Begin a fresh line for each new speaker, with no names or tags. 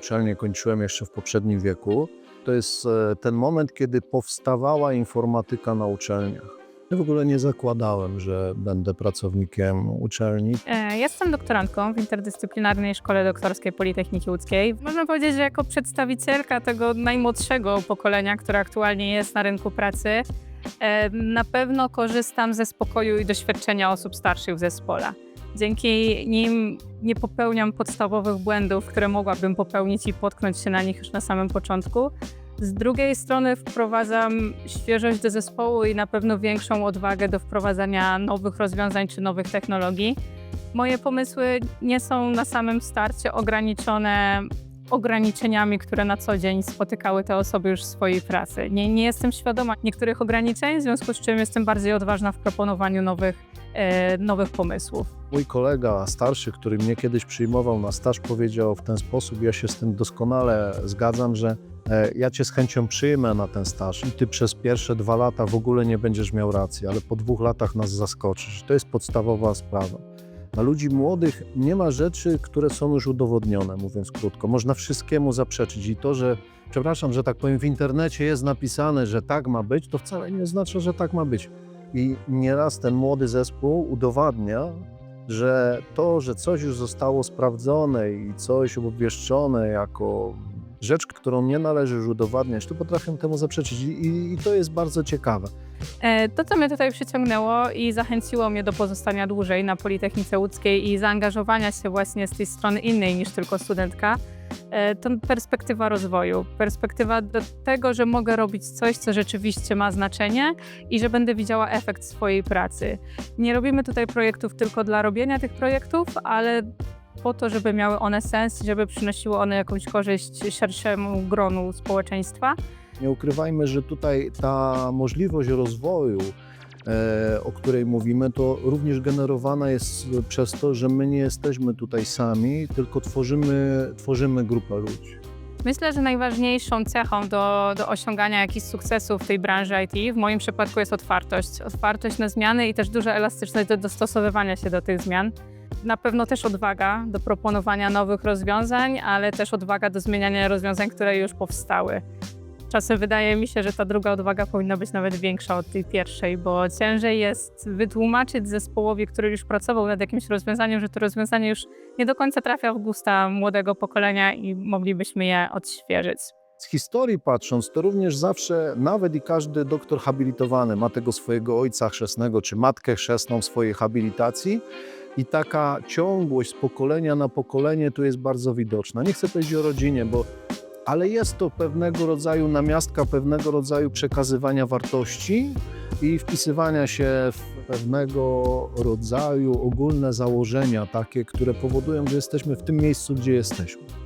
Uczelnię kończyłem jeszcze w poprzednim wieku. To jest e, ten moment, kiedy powstawała informatyka na uczelniach. Ja w ogóle nie zakładałem, że będę pracownikiem uczelni.
E, Jestem doktorantką w interdyscyplinarnej szkole doktorskiej Politechniki Łódzkiej. Można powiedzieć, że jako przedstawicielka tego najmłodszego pokolenia, które aktualnie jest na rynku pracy, e, na pewno korzystam ze spokoju i doświadczenia osób starszych w zespole. Dzięki nim nie popełniam podstawowych błędów, które mogłabym popełnić i potknąć się na nich już na samym początku. Z drugiej strony wprowadzam świeżość do zespołu i na pewno większą odwagę do wprowadzania nowych rozwiązań czy nowych technologii. Moje pomysły nie są na samym starcie ograniczone ograniczeniami, które na co dzień spotykały te osoby już w swojej pracy. Nie, nie jestem świadoma niektórych ograniczeń, w związku z czym jestem bardziej odważna w proponowaniu nowych, e, nowych pomysłów.
Mój kolega starszy, który mnie kiedyś przyjmował na staż, powiedział w ten sposób, ja się z tym doskonale zgadzam, że e, ja cię z chęcią przyjmę na ten staż i ty przez pierwsze dwa lata w ogóle nie będziesz miał racji, ale po dwóch latach nas zaskoczysz. To jest podstawowa sprawa. Dla ludzi młodych nie ma rzeczy, które są już udowodnione, mówiąc krótko. Można wszystkiemu zaprzeczyć i to, że, przepraszam, że tak powiem, w internecie jest napisane, że tak ma być, to wcale nie oznacza, że tak ma być. I nieraz ten młody zespół udowadnia, że to, że coś już zostało sprawdzone i coś obwieszczone jako rzecz, którą nie należy już udowadniać, to potrafią temu zaprzeczyć. I, i to jest bardzo ciekawe.
E, To, co mnie tutaj przyciągnęło i zachęciło mnie do pozostania dłużej na Politechnice Łódzkiej i zaangażowania się właśnie z tej strony innej niż tylko studentka, e, to perspektywa rozwoju. Perspektywa do tego, że mogę robić coś, co rzeczywiście ma znaczenie i że będę widziała efekt swojej pracy. Nie robimy tutaj projektów tylko dla robienia tych projektów, ale po to, żeby miały one sens i żeby przynosiły one jakąś korzyść szerszemu gronu społeczeństwa.
Nie ukrywajmy, że tutaj ta możliwość rozwoju, e, o której mówimy, to również generowana jest przez to, że my nie jesteśmy tutaj sami, tylko tworzymy, tworzymy grupę ludzi.
Myślę, że najważniejszą cechą do, do osiągania jakichś sukcesów w tej branży IT w moim przypadku jest otwartość. Otwartość na zmiany i też duża elastyczność do dostosowywania się do tych zmian. Na pewno też odwaga do proponowania nowych rozwiązań, ale też odwaga do zmieniania rozwiązań, które już powstały. Czasem wydaje mi się, że ta druga odwaga powinna być nawet większa od tej pierwszej, bo ciężej jest wytłumaczyć zespołowi, który już pracował nad jakimś rozwiązaniem, że to rozwiązanie już nie do końca trafia w gusta młodego pokolenia i moglibyśmy je odświeżyć.
Z historii patrząc, to również zawsze, nawet i każdy doktor habilitowany ma tego swojego ojca chrzestnego czy matkę chrzestną w swojej habilitacji i taka ciągłość z pokolenia na pokolenie tu jest bardzo widoczna. Nie chcę powiedzieć o rodzinie, bo ale jest to pewnego rodzaju namiastka, pewnego rodzaju przekazywania wartości i wpisywania się w pewnego rodzaju ogólne założenia, takie, które powodują, że jesteśmy w tym miejscu, gdzie jesteśmy.